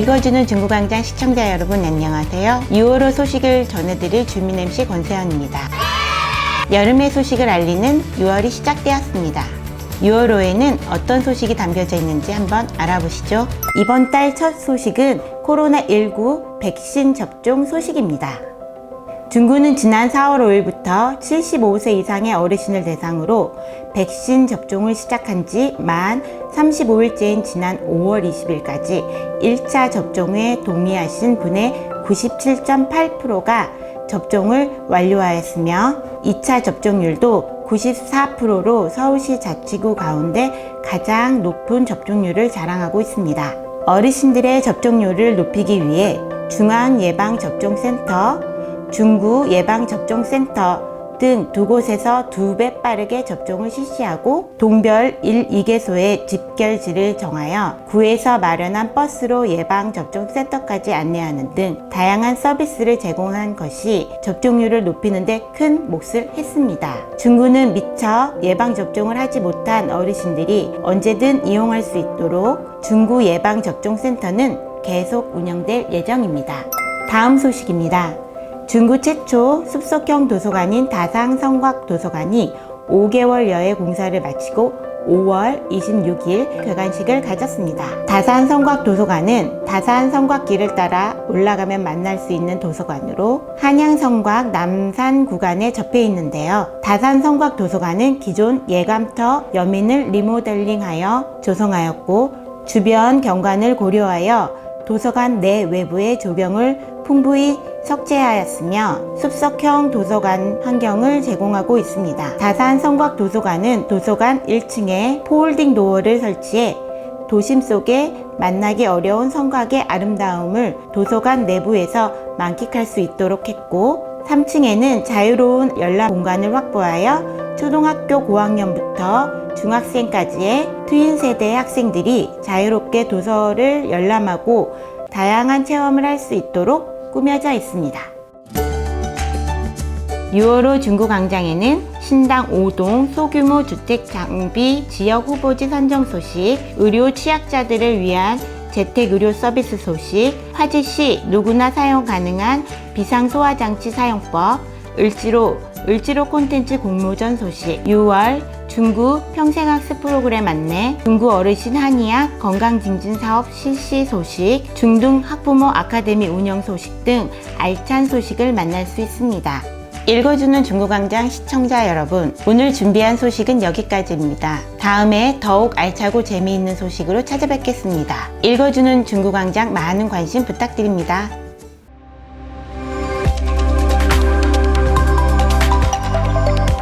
읽어주는 중국광장 시청자 여러분 안녕하세요. 6월호 소식을 전해드릴 주민 MC 권세현입니다. 여름의 소식을 알리는 6월이 시작되었습니다. 6월호에는 어떤 소식이 담겨져 있는지 한번 알아보시죠. 이번 달 첫 소식은 코로나19 백신 접종 소식입니다. 중구는 지난 4월 5일부터 75세 이상의 어르신을 대상으로 백신 접종을 시작한 지 만 35일째인 지난 5월 20일까지 1차 접종에 동의하신 분의 97.8%가 접종을 완료하였으며 2차 접종률도 94%로 서울시 자치구 가운데 가장 높은 접종률을 자랑하고 있습니다. 어르신들의 접종률을 높이기 위해 중앙예방접종센터, 중구 예방접종센터 등 두 곳에서 두 배 빠르게 접종을 실시하고 동별 1, 2개소의 집결지를 정하여 구에서 마련한 버스로 예방접종센터까지 안내하는 등 다양한 서비스를 제공한 것이 접종률을 높이는 데 큰 몫을 했습니다. 중구는 미처 예방접종을 하지 못한 어르신들이 언제든 이용할 수 있도록 중구 예방접종센터는 계속 운영될 예정입니다. 다음 소식입니다. 중구 최초 숲속형 도서관인 다산 성곽 도서관이 5개월여의 공사를 마치고 5월 26일 개관식을 가졌습니다. 다산 성곽 도서관은 다산 성곽길을 따라 올라가면 만날 수 있는 도서관으로 한양 성곽 남산 구간에 접해 있는데요. 다산 성곽 도서관은 기존 예감터 여민을 리모델링하여 조성하였고 주변 경관을 고려하여 도서관 내 외부의 조경을 풍부히 석재하였으며 숲속형 도서관 환경을 제공하고 있습니다. 다산 성곽 도서관은 도서관 1층에 폴딩 도어를 설치해 도심 속에 만나기 어려운 성곽의 아름다움을 도서관 내부에서 만끽할 수 있도록 했고 3층에는 자유로운 열람 공간을 확보하여 초등학교 고학년부터 중학생까지의 트윈 세대의 학생들이 자유롭게 도서를 열람하고 다양한 체험을 할 수 있도록 꾸며져 있습니다. 6월호 중구광장에는 신당 5동 소규모 주택 장비 지역 후보지 선정 소식, 의료 취약자들을 위한 재택 의료 서비스 소식, 화지시 누구나 사용 가능한 비상 소화장치 사용법, 을지로, 을지로 콘텐츠 공모전 소식, 6월 중구 평생학습 프로그램 안내, 중구 어르신 한의학 건강증진 사업 실시 소식, 중등 학부모 아카데미 운영 소식 등 알찬 소식을 만날 수 있습니다. 읽어주는 중구광장 시청자 여러분, 오늘 준비한 소식은 여기까지입니다. 다음에 더욱 알차고 재미있는 소식으로 찾아뵙겠습니다. 읽어주는 중구광장 많은 관심 부탁드립니다.